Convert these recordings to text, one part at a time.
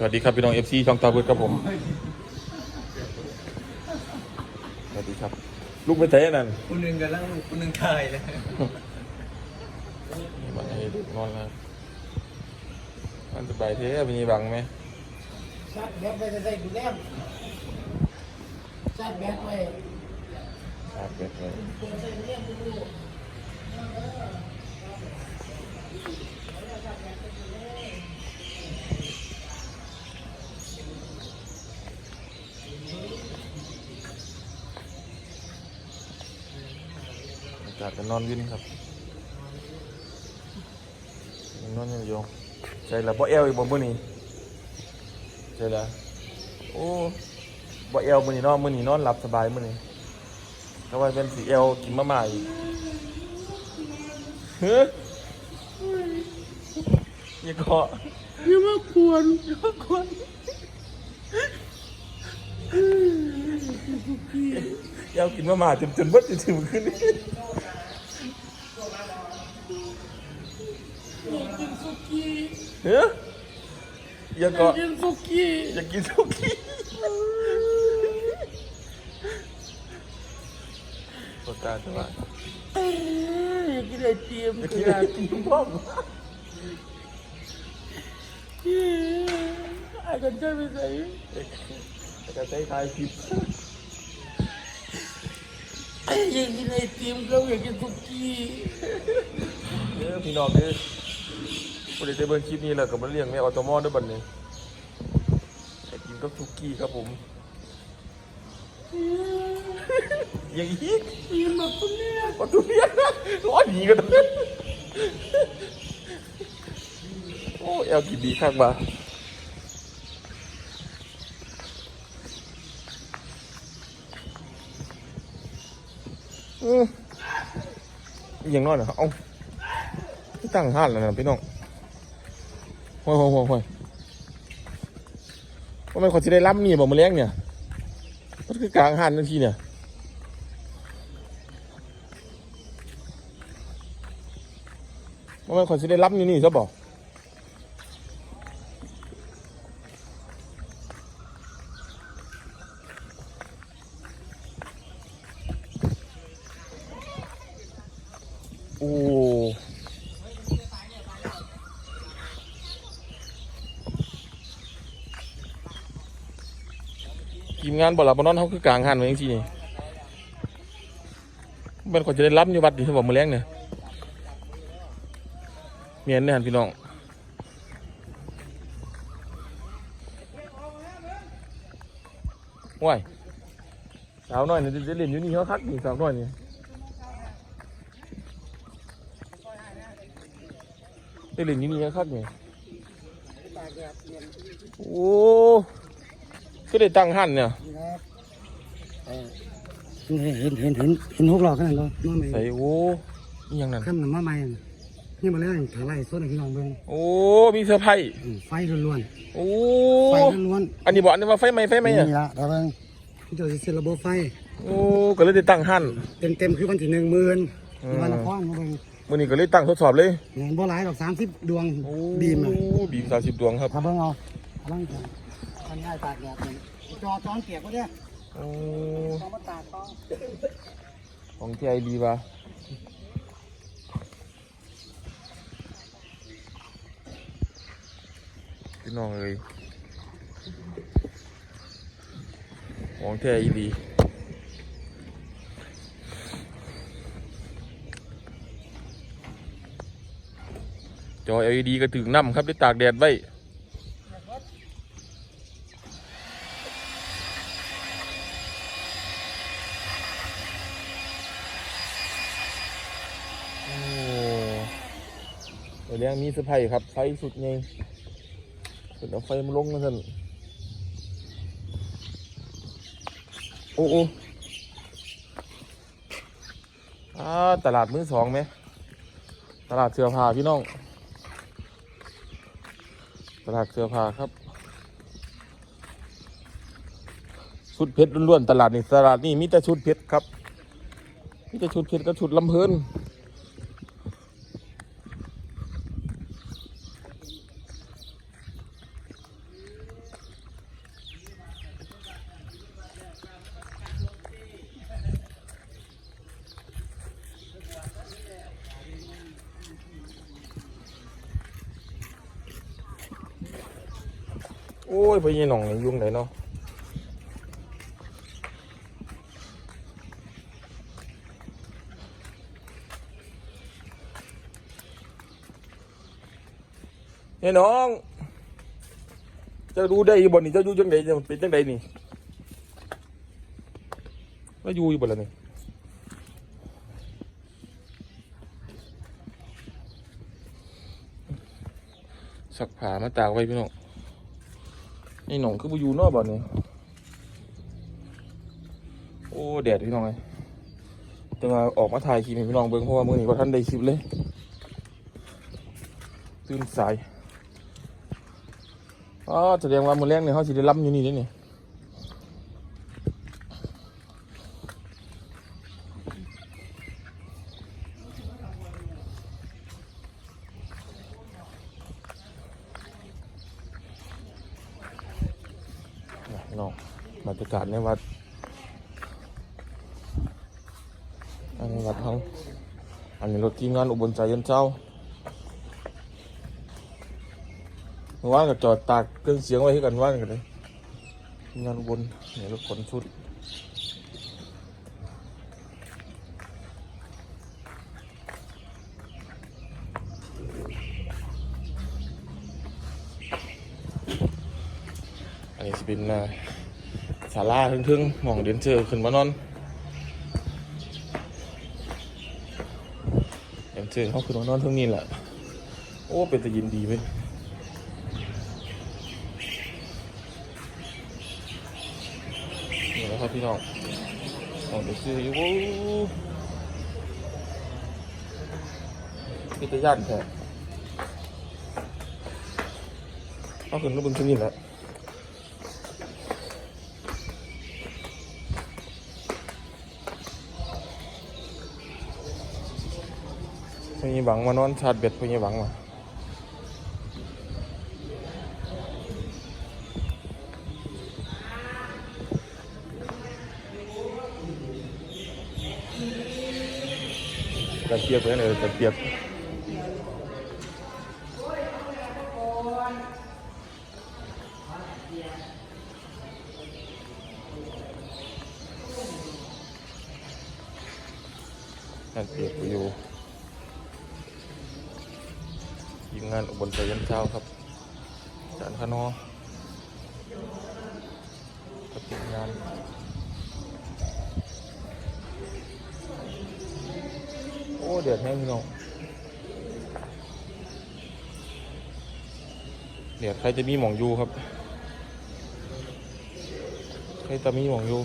สวัสดีครับพี่น้องเอฟซีช่องตาเบิร์ดครับผม สวัสดีครับ ลูกไปเตะนั่นคนหนึ่งกันแล้วคนหนึ่งถ่ายเลยมาให้ลูกนอนแล้วมันสบายเท่มีบังไหมชาร์จแบตไปจะได้ดูแลมชาร์จแบตไปครับเกิดเลยตัวใส่ดูแลมดูอากาศก็นอนวินครับนอนอยู่โยงใช่แล้วบ่เอวอีกบ่มื้อนี้ใช่แล้วโอ้บ่เอวมื้อนี้นอนมื้อนี้นอนหลับสบายมื้อนี้ก็ว่าเป็นสีเอวกินมาม่าอีกเฮ้ยอย่าเกาะอย่ามาควรอย่ามาควรเอวกินมาม่าจนจนเบิดจนถึงขึ้น กิน สุกี้เฮ้ยอย่าเกาะกินสุกี้อยากกินสุกี้โคตรจังหวะอยากกินไอติมอยากกินอะไรกินบ้องไอ้กันจะไปใส่แต่ก็ใช้ทายคลิปอยากกินไอติมก็อยากกินสุกี้เออพี่น้องเด้อ ผู้ใดได้เบิ่งคลิปนี้แล้วก็มาเลี้ยงแม่ออโตมอด้วยบัดนี้อยกินกับสุกี้ครับผมอย่างอีกกินแบบนี้ออโตเมียนะร้อนหนีกันโอ้แอลกินดีข้างมาอืมย่างน้อยเหรอเอาตั้งห้านแล้วนะพี่น้อง ห่วยห่วยห่วยห่วยว่ามันเขาจะได้รับมีบอกมาเลี้ยงเนี่ยมันคือกลางห้านนาทีเนี่ยว่ามันเขาจะได้รับอยู่นี่ซะบอกโอ้ งานบอกหลับบนนอนเขาคือกลางหันไว้จริงๆนี่มันเขาจะได้รับอยู่วัดดีเขาบอกมาเลี้งเนี่ยเมียนเนี่ยหันพี่น้องว้ายสาวน้อยเนี่ยจะเล่นอยู่นี่เขาคักนี่สาวน้อยนี่ได้เล่นอยู่นี่เขาคักนี่โอ้ ก็ได้ตั้งหันเนี่ยเห็นเห็นเห็นเห็นเห็นหกหลอกขนาดนั้นมาใหม่ใส่โอ้อิหยังนั่นขั้นน้ำมาใหม่นี่มาแล้วถ่ายไล่ส้นให้พี่น้องเบิ่งโอ้ มีเซอร์ไพรส์ไฟล้วนโอ้ๆไฟล้วนอันนี้บอกอันนี้ว่าไฟไหมไฟๆไหมอะนี่ละแต่เบิ่งพี่เจ้าสิเซ็นระบบไฟ โอ้ ก็เลยได้ตั้งหันเต็มเต็มๆคือวันที่หนึ่งหมื่นอืมที่วันนครมาเบิ่งมื่อนี้ก็เลยตั้งทดสอบเลยเงินบ่หลายดอกสามสิบดวงโอ้บีมอะบีมสามสิบดวงครับทำเบิ่งเอากำลังจะทำ ง่ายตากแดดนี่จอจอนเปียกก็ได้โอ้จอมาตากก็ของที่ไอดีวะพี่น้องเลยของที่ไอดีจอ LED ก็ถึงน้ำครับได้ตากแดดไว้ โอ้เดี๋ ยวเรื่องนี้สะพายครับไฟสุดไงเดี๋ยวเอาไฟมาลงกันสันโอ้โอ้อ่าตลาดมือสองไหม ตลาดเสื้อผ้าพี่น้อง ตลาดเสื้อผ้าครับ ชุดเพชรล้วนๆตลาดนี่ตลาดนี่มีแต่ชุดเพชรครับ มีแต่ชุดเพชรกับชุดลำเพลิน โอ้ยไปยี่หน่องนี่ยุ่งไหนเนาะเฮ้ยน้องจะดูได้บ่นี่จะอยู่จังไดจะเป็นจังไดนี่แล้วอยู่อยู่บ่ล่ะนี่สักผ้ามาตากไว้พี่น้อง นี่หนองคือบ่อยู่เนอบ่นี่โอ้แดดพี่น้องไงจะมาออกมาถ่ายคลิปให้พี่น้องเบิ้งเพราะว่ามื้อนี้บ่ทันได้คลิปเลยตื่นสายอ๋อแสดงว่ามือแรกเนี่ยเขาสิได้ล้ำอยู่นี่เด้นี่นะพี่น้อง บรรยากาศในวัดอันนี้วัดเขาอันนี้รถทีมงานอุบลใจย็นเจ้าเมื่านก็จอดตากเครื่องเสียงไว้ให้กันว่านกันเลยงานอุบนเนี่ยรถขนชุดอันนี้จะเป็นอ่าลาทึ่งๆหมองเดินเจอขึ้นมานอนเดินเจอเขาขึ้นมานอนทั้งนี้แหละโอ้เป็นต่ยินดีเว้ยนี่แหละครับพี่น้องโอ้เดี๋ยวซื้อยู่โอ้มีแต่ย่านแท้เอาขึ้นมาบนที่นี่แหละ พญหวังมานอนชาร์จเบ็ดพญหวังมาตะเกียบไปเลยตะเกียบตะเกียบไปอยู่ ทีมงานอุบลใจยันเช้าครับจารย์คานอกับทีมงานโอ้เดือดแห้งพี่น้องเดือดใครจะมีหมองยูครับ ใครจะมีหมองยู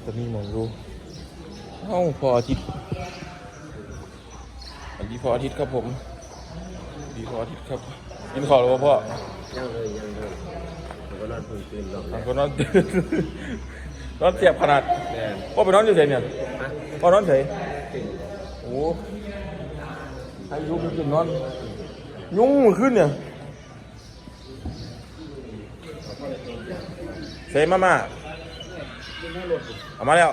ใครจะมีหมองยูเอ้าพออาทิตย์อันนี้พออาทิตย์ครับผมดีพออาทิตย์ครับกินข้าวหรือเปล่าพ่อยังเลยยังเลยผมก็นอนเพิ่งตื่นหรอกทางคนนอนนอนเสียบขนาดแม่พ่อไปนอนอยู่ไหนเนี่ยพ่อนอนไหนโอ้อายุมันขึ้นนอน ยุ่งมันขึ้นเนี่ยเซมามา เอามาแล้ว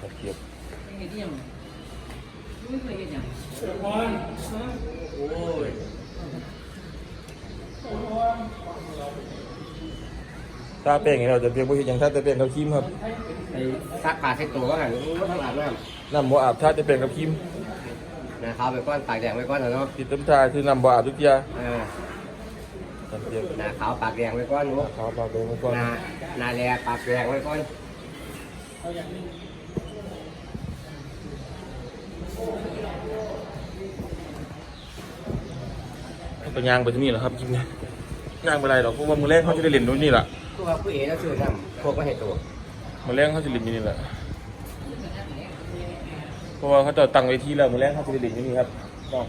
ตะเกียบตาเป้งนี่เราจะเปียนบุญอย่างถ้าจะเปลี่ยนกับครีมครับไอ้ซักผ้าเช็ดตัวก็หันโอ้ทำอาบน้ำน้ำบ่อาบถ้าจะเปลี่ยนกับครีม นะครับไปก้อนตากแดดไปก้อนเถอะเนาะติดเต็มทาคือน้ำบ่อาบทุกอย่างเออตอนเปลี่ยนหน้าขาวปากแดงไปก้อนหนูขาวปากแดงไว้ก่อนหน้าหน้าแดงปากแดงไปก้อนไปย่างไปที่นี่แหละครับคลิปนี้ย่างไปไรหรอกเพราะว่ามือแรกเขาจะได้เล่นตรงนี้แหละคือว่าผู้เอ๋แล้วชื่อน้ำพวกก็เห็นตัวมือแรกเขาจะเล่นที่นี่แหละ เพราะว่าเขาจะตั้งเวทีแล้วมือแรกเขาจะได้เล่นที่นี่ครับน้อง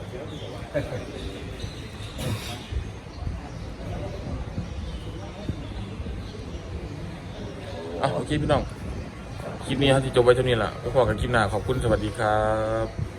อะโอเคพี่น้อง คลิปนี้เขาจะจบไว้เท่านี้แหละไปพอกันคลิปหน้าขอบคุณสวัสดีครับ